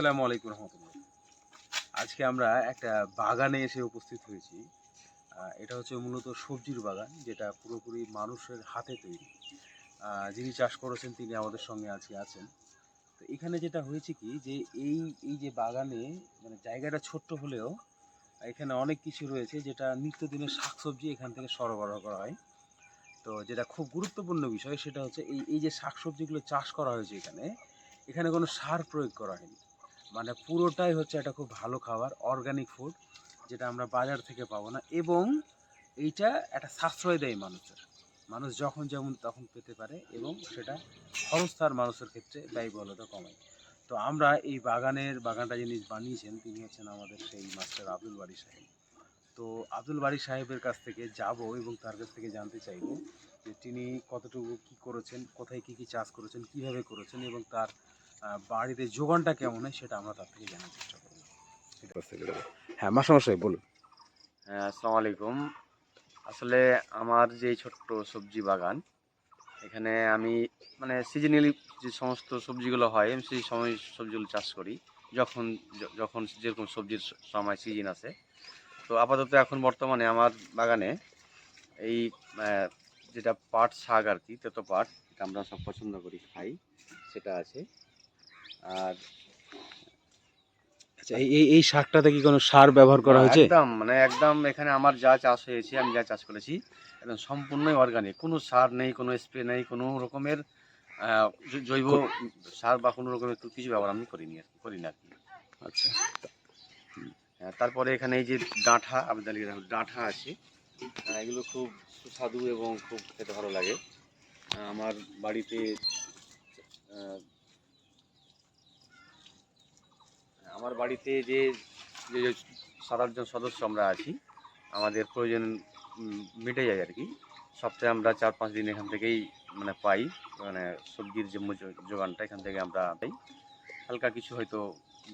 আসসালামু আলাইকুম রহমতুল্লাহ। আজকে আমরা একটা বাগানে এসে উপস্থিত হয়েছি। এটা হচ্ছে মূলত সবজির বাগান, যেটা পুরোপুরি মানুষের হাতে তৈরি। যিনি চাষ করেছেন, তিনি আমাদের সঙ্গে আজকে আছেন। তো এখানে যেটা হয়েছে কি, যে এই এই যে বাগানে মানে জায়গাটা ছোট্ট হলেও এখানে অনেক কিছু রয়েছে, যেটা নিত্যদিনের শাকসবজি এখান থেকে সরবরাহ করা হয়। তো যেটা খুব গুরুত্বপূর্ণ বিষয়, সেটা হচ্ছে এই এই যে শাকসবজিগুলো চাষ করা হয়েছে এখানে এখানে কোনো সার প্রয়োগ করা হয়নি। মানে পুরোটাই হচ্ছে একটা খুব ভালো খাবার অর্গানিক ফুড যেটা আমরা বাজার থেকে পাবো না। এবং এইটা একটা সাশ্রয় দেয় মানুষের। মানুষ যখন যেমন তখন পেতে পারে এবং সেটা তার মানুষের ক্ষেত্রে ব্যয়বহুলতা কমায়। তো আমরা এই বাগানের, বাগানটা যিনি বানিয়েছেন, তিনি হচ্ছেন আমাদের সেই মাস্টার আব্দুল বাড়ি সাহেব। তো আব্দুল বাড়ি সাহেবের কাছ থেকে যাব এবং তার কাছ থেকে জানতে চাইব যে তিনি কতটুকু কি করেছেন, কোথায় কি কি চাষ করেছেন, কীভাবে করেছেন এবং তার বাড়িতে যোগানটা কেমন হয় সেটা আমরা তার থেকে জানার চেষ্টা করব। হ্যাঁ মাসামশাই বলুন। হ্যাঁ আসসালামু আলাইকুম। আসলে আমার যে ছোট্ট সবজি বাগান এখানে আমি মানে সিজনালি যে সমস্ত সবজিগুলো হয় আমি সেই সময় সবজিগুলো চাষ করি। যখন যখন যেরকম সবজির সময় সিজন আছে। তো আপাতত এখন বর্তমানে আমার বাগানে এই যেটা পাট শাক আর কি তেতো পাট এটা আমরা সব পছন্দ করি খাই সেটা আছে। আর আচ্ছা এই এই- শাকটাতে কি কোনো সার ব্যবহার করা হয়েছে? একদম মানে একদম এখানে আমার যা চাষ হয়েছে আমি যা চাষ করেছি একদম সম্পূর্ণই অর্গানিক কোনো সার নেই কোনো স্প্রে নেই কোনো রকমের জৈব সার বা কোনো রকমের কিছু ব্যবহার আমি করিনি করি না আর কি। আচ্ছা। হ্যাঁ, তারপরে এখানে এই যে ডাঁঠা আবেদালি ডাঁঠা আছে। এগুলো খুব সুস্বাদু এবং খুব খেতে ভালো লাগে। আমার বাড়িতে আমার বাড়িতে যে যে সাত আটজন সদস্য আমরা আছি, আমাদের প্রয়োজন মিটে যায় আর কি। সপ্তাহে আমরা চার পাঁচ দিন এখান থেকেই মানে পাই মানে সবজির যে যোগানটা এখান থেকে আমরা পাই। হালকা কিছু হয়তো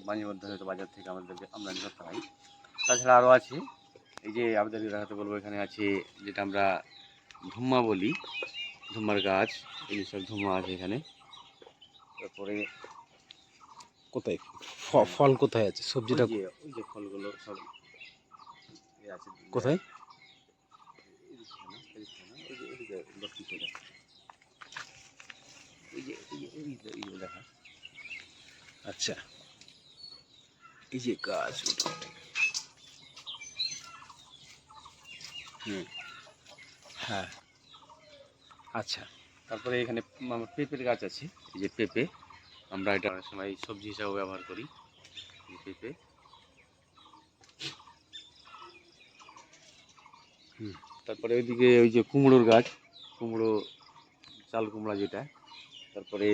মাঝে মধ্যে হয়তো বাজার থেকে আমাদেরকে আমদানি করতে হয়। তাছাড়া আরও আছে, এই যে আবেদালি দেখাতে বলব, এখানে আছে যেটা আমরা ধুম্মা বলি, ধুম্মার গাছ, এই সব ধুম্মা আছে এখানে। তারপরে কোথায়? ফল কোথায় আছে? সবজিটা ওই যে ফলগুলো সব কোথায়? আচ্ছা। এই যে গাছ হুম। হ্যাঁ। আচ্ছা। তারপরে এখানে আমার পেঁপের গাছ আছে। এই যে পেঁপে। আমরা এটা অনেক সময় সবজি হিসাবে ব্যবহার করি পেঁপে তারপরে ওইদিকে ওই যে কুমড়োর গাছ কুমড়ো চাল কুমড়া যেটা তারপরে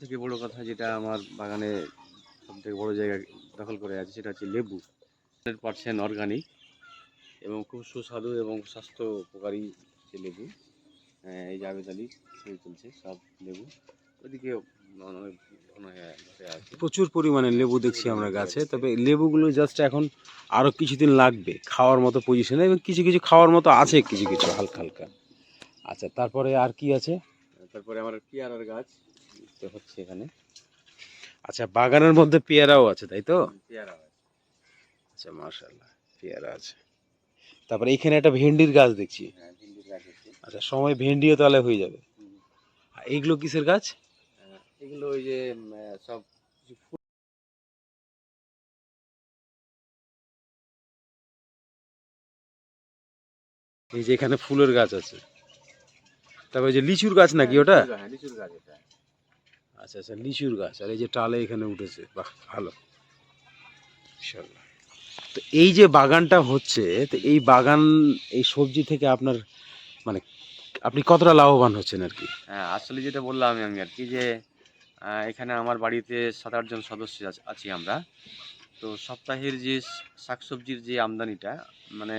থেকে বড় কথা যেটা আমার বাগানে সব থেকে বড় জায়গা দখল করে আছে সেটা হচ্ছে লেবু। হান্ড্রেড পার্সেন্ট অর্গানিক এবং খুব সুস্বাদু এবং স্বাস্থ্য উপকারী যে লেবু। হ্যাঁ, এই আবেদালি ছবি তুলছে সব লেবু। ওইদিকে অনেক প্রচুর পরিমাণে লেবু দেখছি আমরা গাছে তবে লেবুগুলো জাস্ট এখন আরও কিছুদিন লাগবে খাওয়ার মতো পজিশনে এবং কিছু কিছু খাওয়ার মতো আছে কিছু কিছু হালকা হালকা। আচ্ছা তারপরে আর কি আছে? তারপরে আমার পেয়ারার গাছ হচ্ছে এখানে। আচ্ছা বাগানের মধ্যে পেয়ারাও আছে তাই তো? পেয়ারা আচ্ছা মার্শাল্লাহ পেয়ারা আছে। তারপরে এখানে একটা ভেন্ডির গাছ দেখছি। হ্যাঁ আচ্ছা সময় ভেন্ডিও তাহলে হয়ে যাবে। আর এইগুলো কিসের গাছ? এগুলো ওই যে সব এই যে এখানে ফুলের গাছ আছে। তারপরে যে লিচুর গাছ নাকি ওটা? হ্যাঁ লিচুর গাছ এটা। আচ্ছা আচ্ছা লিচুর গাছ। আর এই যে টালে এখানে উঠেছে। বাহ ভালো। ইনশাল্লাহ তো এই যে বাগানটা হচ্ছে তো এই বাগান এই সবজি থেকে আপনার মানে আপনি কতটা লাভবান হচ্ছেন আর কি? হ্যাঁ আসলে যেটা বললাম আমি আর কি যে এখানে আমার বাড়িতে সাত আটজন সদস্য আছি আমরা। তো সপ্তাহের যে শাকসবজির যে আমদানিটা মানে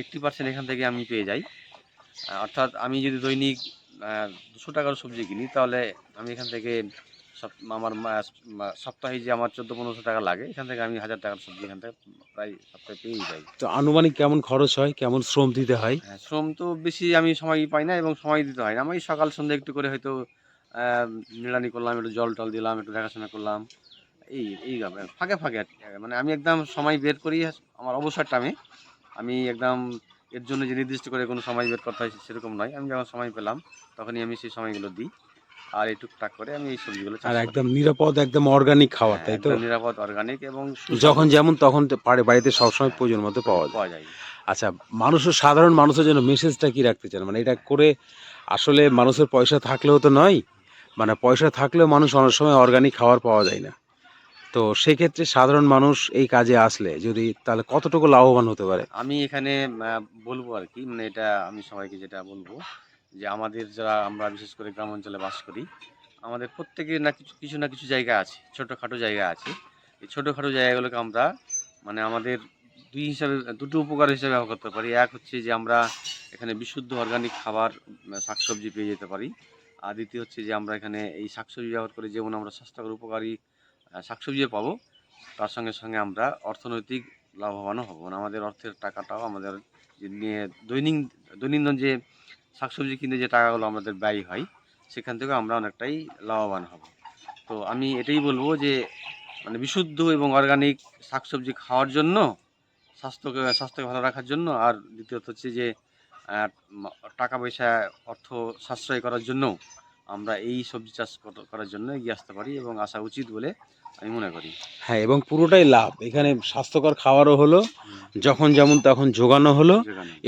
এইট্টি পার্সেন্ট এখান থেকে আমি পেয়ে যাই। অর্থাৎ আমি যদি দৈনিক দুশো টাকার সবজি কিনি তাহলে আমি এখান থেকে সব আমার সপ্তাহে যে আমার চোদ্দ পনেরোশো টাকা লাগে এখান থেকে আমি হাজার টাকার সবজি এখান থেকে প্রায় সপ্তাহে পেয়েই যাই। তো আনুমানিক কেমন খরচ হয়? কেমন শ্রম দিতে হয়? হ্যাঁ, শ্রম তো বেশি আমি সময় পাই না এবং সময় দিতে হয় না। আমি সকাল সন্ধ্যা একটু করে হয়তো নিড়ানি করলাম একটু জল টল দিলাম একটু দেখাশোনা করলাম। এই এই ফাঁকে ফাঁকে আর কি। মানে আমি একদম সময় বের করি আমার অবসর টাইমে আমি একদম এর জন্য যে নির্দিষ্ট করে কোনো সময় বের করতে হয় সেরকম নয়। আমি যখন সময় পেলাম তখনই আমি সেই সময়গুলো দিই। আর এই টুকটাক করে আমি এই সবজিগুলো আর একদম নিরাপদ একদম অর্গানিক খাবার হ্যাঁ, তাই তো? নিরাপদ অর্গানিক এবং যখন যেমন তখন তো পারে বাড়িতে সবসময় প্রয়োজন মতো পাওয়া যায়। পাওয়া যায়। আচ্ছা মানুষের সাধারণ মানুষের জন্য মেসেজটা কি রাখতে চান? মানে এটা করে আসলে মানুষের পয়সা থাকলেও তো নয় মানে পয়সা থাকলেও মানুষ অনেক সময় অর্গানিক খাবার পাওয়া যায় না। তো সেক্ষেত্রে সাধারণ মানুষ এই কাজে আসলে যদি তাহলে কতটুকু লাভবান হতে পারে? আমি এখানে বলব আর কি মানে এটা আমি সবাইকে যেটা বলব যে আমাদের যারা আমরা বিশেষ করে গ্রাম অঞ্চলে বাস করি, আমাদের প্রত্যেকের না কিছু কিছু না কিছু জায়গা আছে, ছোটোখাটো জায়গা আছে। এই ছোটোখাটো জায়গাগুলোকে আমরা মানে আমাদের দুই হিসাবে, দুটো উপকার হিসাবে ব্যবহার করতে পারি। এক হচ্ছে যে আমরা এখানে বিশুদ্ধ অর্গানিক খাবার শাকসবজি পেয়ে যেতে পারি। আর দ্বিতীয় হচ্ছে যে আমরা এখানে এই শাকসবজি ব্যবহার করে যেমন আমরা স্বাস্থ্যকর উপকারী আহ, শাকসবজিও পাবো তার সঙ্গে সঙ্গে আমরা অর্থনৈতিক লাভবানও হব। মানে আমাদের অর্থের টাকাটাও আমাদের নিয়ে দৈনিক দৈনন্দিন যে শাকসবজি কিনে যে টাকাগুলো আমাদের ব্যয় হয় সেখান থেকে আমরা অনেকটাই লাভবান হব। তো আমি এটাই বলব যে মানে বিশুদ্ধ এবং অর্গানিক শাকসবজি খাওয়ার জন্য স্বাস্থ্যকে স্বাস্থ্যকে ভালো রাখার জন্য আর দ্বিতীয়ত হচ্ছে যে টাকা পয়সা অর্থ সাশ্রয় করার জন্য আমরা এই সবজি চাষ করার জন্য এগিয়ে আসতে পারি এবং আসা উচিত বলে আমি মনে করি। হ্যাঁ এবং পুরোটাই লাভ। এখানে স্বাস্থ্যকর খাবারও হলো যখন যেমন তখন যোগানো হলো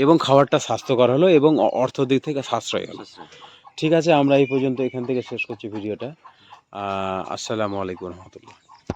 এবং খাবারটা স্বাস্থ্যকর হলো এবং অর্থ দিক থেকে সাশ্রয় হলো। ঠিক আছে আমরা এই পর্যন্ত এখান থেকে শেষ করছি ভিডিওটা। আসসালামু আলাইকুম রহমতুল্লাহ।